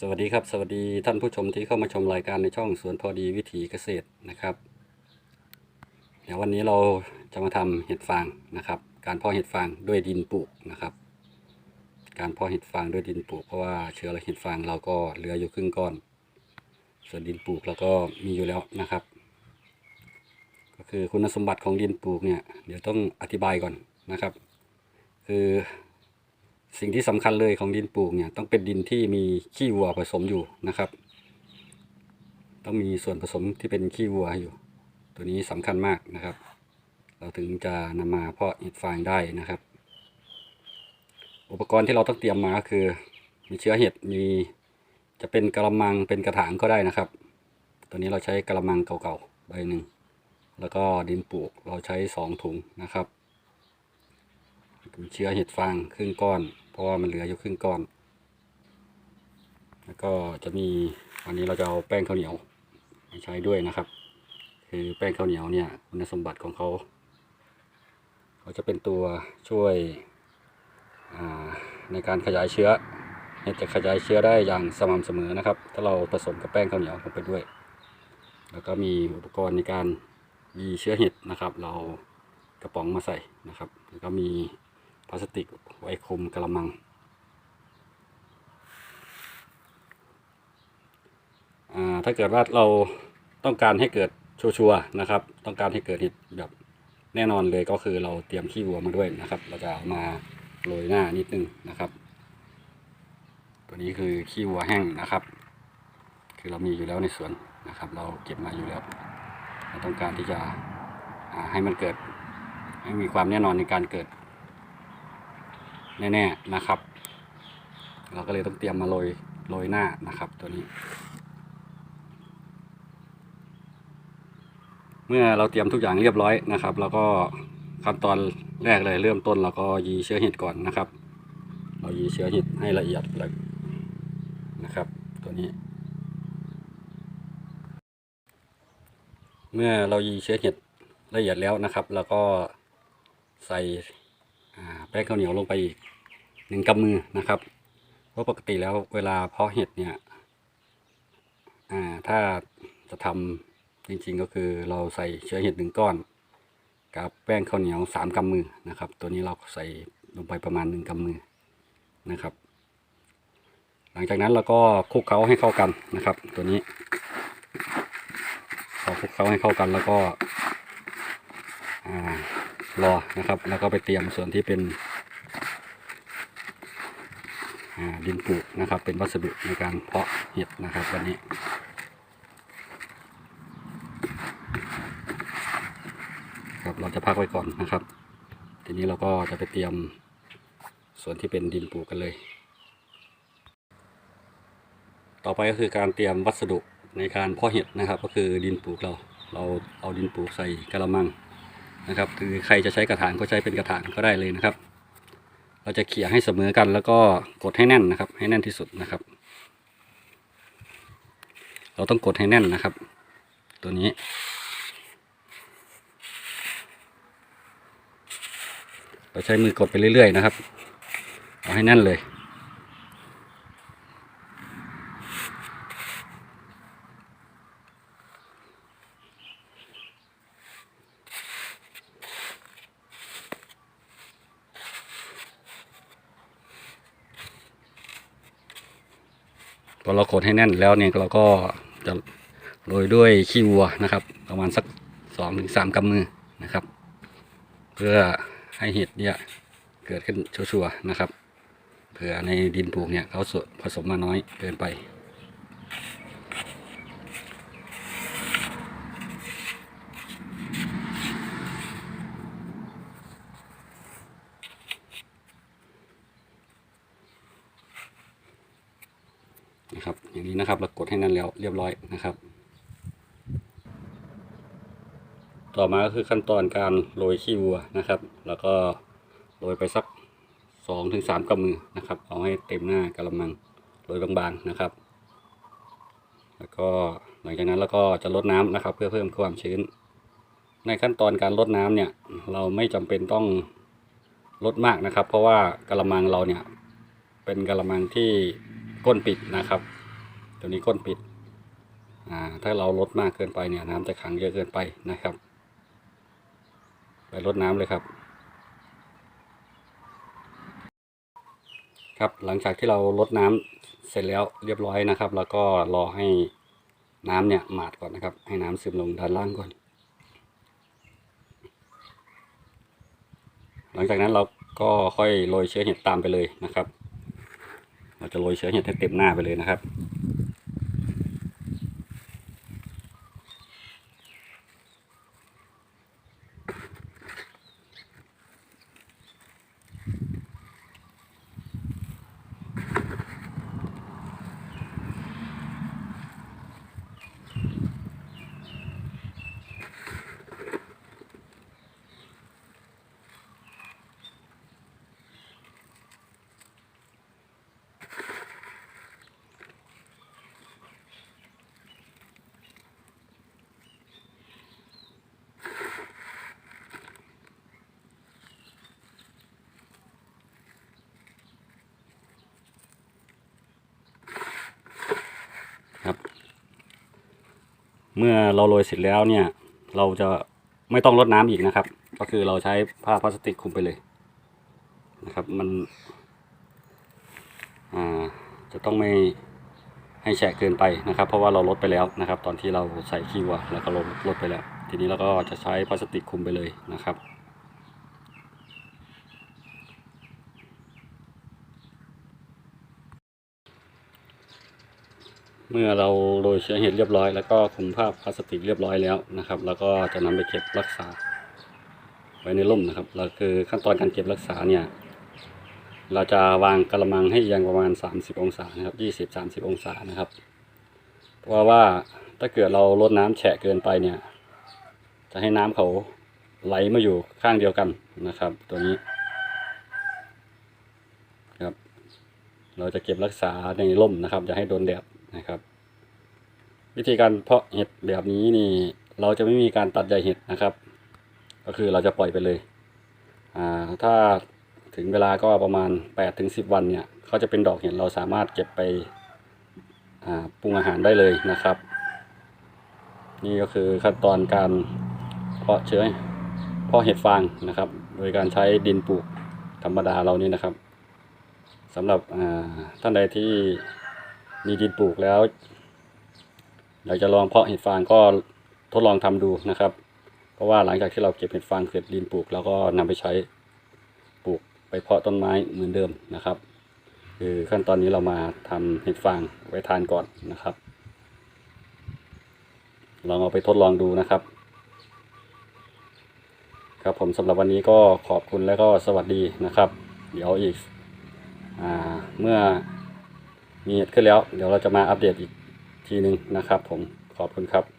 สวัสดีครับ สวัสดีท่านผู้ชมที่เข้ามาชมรายการในช่องสวนพอดีวิถีเกษตรนะครับ เดี๋ยววันนี้เราจะมาทำเห็ดฟางนะครับ การเพาะเห็ดฟางด้วยดินปลูกนะครับ การเพาะเห็ดฟางด้วยดินปลูกเพราะว่าเชื้อและเห็ดฟางเราก็เหลืออยู่ครึ่งก้อน ส่วนดินปลูกเราก็มีอยู่แล้วนะครับ ก็คือคุณสมบัติของดินปลูกเนี่ยเดี๋ยวต้องอธิบายก่อนนะครับ คือ สิ่งที่สำคัญเลยของดินปลูกเนี่ยต้องเป็นดินที่มีขี้วัวผสมอยู่นะครับ ต้องมีส่วนผสมที่เป็นขี้วัวอยู่ ตัวนี้สำคัญมากนะครับ เราถึงจะนำมาเพาะเห็ดฟางได้นะครับ อุปกรณ์ที่เราต้องเตรียมมาก็คือ มีเชื้อเห็ดมีจะเป็นกระมังเป็นกระถางก็ได้นะครับ ตัวนี้เราใช้กระมังเก่าๆใบหนึ่งแล้วก็ดินปลูกเราใช้สองถุงนะครับเชื้อเห็ดฟางครึ่งก้อน เพราะว่ามันเหลืออยู่ครึ่งก้อน แล้วก็จะมีวันนี้เราจะเอาแป้งข้าวเหนียวมาใช้ด้วยนะครับ คือแป้งข้าวเหนียวเนี่ยคุณสมบัติของเขาเขาจะเป็นตัวช่วยในการขยายเชื้อจะขยายเชื้อได้อย่างสม่ำเสมอนะครับ ถ้าเราผสมกับแป้งข้าวเหนียวลงไปด้วย แล้วก็มีอุปกรณ์ในการมีเชื้อเห็ดนะครับ เรากระป๋องมาใส่นะครับ แล้วก็มี พลาสติกไว้คุมกระมัง ถ้าเกิดว่าเราต้องการให้เกิดชัวร์ๆนะครับ ต้องการให้เกิดเห็ดแบบแน่นอนเลยก็คือเราเตรียมขี้วัวมาด้วยนะครับ เราจะเอามาโรยหน้านิดนึงนะครับ ตัวนี้คือขี้วัวแห้งนะครับ คือเรามีอยู่แล้วในสวนนะครับ เราเก็บมาอยู่แล้ว เราต้องการที่จะให้มันเกิดให้มีความแน่นอนในการเกิด แน่ๆนะครับ เราก็เลยต้องเตรียมมาโรยโรยหน้านะครับตัวนี้ เมื่อเราเตรียมทุกอย่างเรียบร้อยนะครับ แล้วก็ขั้นตอนแรกเลยเริ่มต้นเราก็ยีเชื้อเห็ดก่อนนะครับ เรายีเชื้อเห็ดให้ละเอียดเลยนะครับตัวนี้ เมื่อเรายีเชื้อเห็ดละเอียดแล้วนะครับ แล้วก็ใส่ แป้งข้าวเหนียวลงไปอีกหนึ่งกำมือนะครับเพราะปกติแล้วเวลาเพาะเห็ดเนี่ยถ้าจะทำจริงๆก็คือเราใส่เชื้อเห็ดหนึ่งก้อน กับแป้งข้าวเหนียวสามกำมือนะครับ ตัวนี้เราใส่ลงไปประมาณหนึ่งกำมือนะครับ หลังจากนั้นเราก็คลุกเคล้าให้เข้ากันนะครับ ตัวนี้พอคลุกเคล้าให้เข้ากันแล้วก็ รอนะครับ แล้วก็ไปเตรียมส่วนที่เป็นดินปลูกนะครับ เป็นวัสดุในการเพาะเห็ดนะครับวันนี้ครับเราจะพักไว้ก่อนนะครับ ทีนี้เราก็จะไปเตรียมส่วนที่เป็นดินปลูกกันเลย ต่อไปก็คือการเตรียมวัสดุในการเพาะเห็ดนะครับ ก็คือดินปลูกเรา เราเอาดินปลูกใส่กระมัง นะครับ คือใครจะใช้กระถางก็ใช้เป็นกระถางก็ได้เลยนะครับ เราจะเขี่ยให้เสมอกันแล้วก็กดให้แน่นนะครับ ให้แน่นที่สุดนะครับ เราต้องกดให้แน่นนะครับ ตัวนี้เราใช้มือกดไปเรื่อยๆนะครับ เอาให้แน่นเลย พอเราขดให้แน่นแล้วเนี่ยเราก็จะโรยด้วยขี้วัวนะครับ ประมาณสักสองถึงสามกำมือนะครับ เพื่อให้เห็ดเนี่ยเกิดขึ้นชัวร์ๆนะครับเผื่อในดินปลูกเนี่ยเขาผสมมาน้อยเกินไป นะครับ อย่างนี้นะครับเรากดให้นั่นแล้วเรียบร้อยนะครับ ต่อมาก็คือขั้นตอนการโรยขี้วัวนะครับ แล้วก็โรยไปสักสองถึงสามกำมือนะครับ เอาให้เต็มหน้ากระมังโรยบางๆนะครับ แล้วก็หลังจากนั้นเราก็จะลดน้ำนะครับ เพื่อเพิ่มความชื้น ในขั้นตอนการลดน้ำเนี่ย เราไม่จำเป็นต้องลดมากนะครับ เพราะว่ากระมังเราเนี่ยเป็นกระมังที่ก้นปิดนะครับ ตัวนี้ก้นปิด อ่า ถ้าเราลดมากเกินไปเนี่ย น้ำจะขังเยอะเกินไปนะครับ ไปลดน้ำเลยครับ ครับหลังจากที่เราลดน้ำเสร็จแล้วเรียบร้อยนะครับ แล้วก็รอให้น้ำเนี่ยหมาดก่อนนะครับ ให้น้ำซึมลงด้านล่างก่อน หลังจากนั้นเราก็ค่อยโรยเชื้อเห็ดตามไปเลยนะครับ เราจะโรยเชื้อเห็ดให้เต็มหน้าไปเลยนะครับครับ เมื่อเราโรยเสร็จแล้วเนี่ย เราจะไม่ต้องรดน้ำอีกนะครับ ก็คือเราใช้ผ้าพลาสติกคลุมไปเลยนะครับมันจะต้องไม่ให้แฉะเกินไปนะครับ เพราะว่าเราลดไปแล้วนะครับ ตอนที่เราใส่ขี้วัวแล้วก็ลดลดไปแล้ว ทีนี้เราก็จะใช้พลาสติกคลุมไปเลยนะครับ เมื่อเราโรยเชื้อเห็ดเรียบร้อย แล้วก็คุมผ้าพลาสติกเรียบร้อยแล้วนะครับ แล้วก็จะนำไปเก็บรักษา ไว้ในร่มนะครับเราคือขั้นตอนการเก็บรักษาเนี่ยเราจะวางกระมังให้เอียงประมาณ 30 องศานะครับ20-30 องศานะครับ เพราะว่าถ้าเกิดเราลดน้ำแฉะเกินไปเนี่ย จะให้น้ำเขาไหลมาอยู่ข้างเดียวกันนะครับ ตัวนี้ครับ เราจะเก็บรักษาในร่มนะครับอย่าให้โดนแดด นะครับ วิธีการเพาะเห็ดแบบนี้นี่เราจะไม่มีการตัดใยเห็ดนะครับ ก็คือเราจะปล่อยไปเลยอ่าถ้าถึงเวลาก็ประมาณ8ถึง10 วันเนี่ยเขาจะเป็นดอกเห็ดเราสามารถเก็บไปปรุงอาหารได้เลยนะครับ นี่ก็คือขั้นตอนการเพาะเชื้อเพาะเห็ดฟางนะครับ โดยการใช้ดินปลูกธรรมดาเรานี่นะครับสำหรับท่านใดที่ มีดินปลูกแล้วอยากจะลองเพาะเห็ดฟางก็ทดลองทำดูนะครับ เพราะว่าหลังจากที่เราเก็บเห็ดฟางเสร็จดินปลูกเราก็นำไปใช้ปลูกไปเพาะต้นไม้เหมือนเดิมนะครับ คือขั้นตอนนี้เรามาทำเห็ดฟางไว้ทานก่อนนะครับลองเอาไปทดลองดูนะครับ ครับผมสำหรับวันนี้ก็ขอบคุณและก็สวัสดีนะครับ เดี๋ยวอีกอเมื่อ มีเหตุขึ้นแล้ว เดี๋ยวเราจะมาอัปเดตอีกทีหนึ่งนะครับผมขอบคุณครับ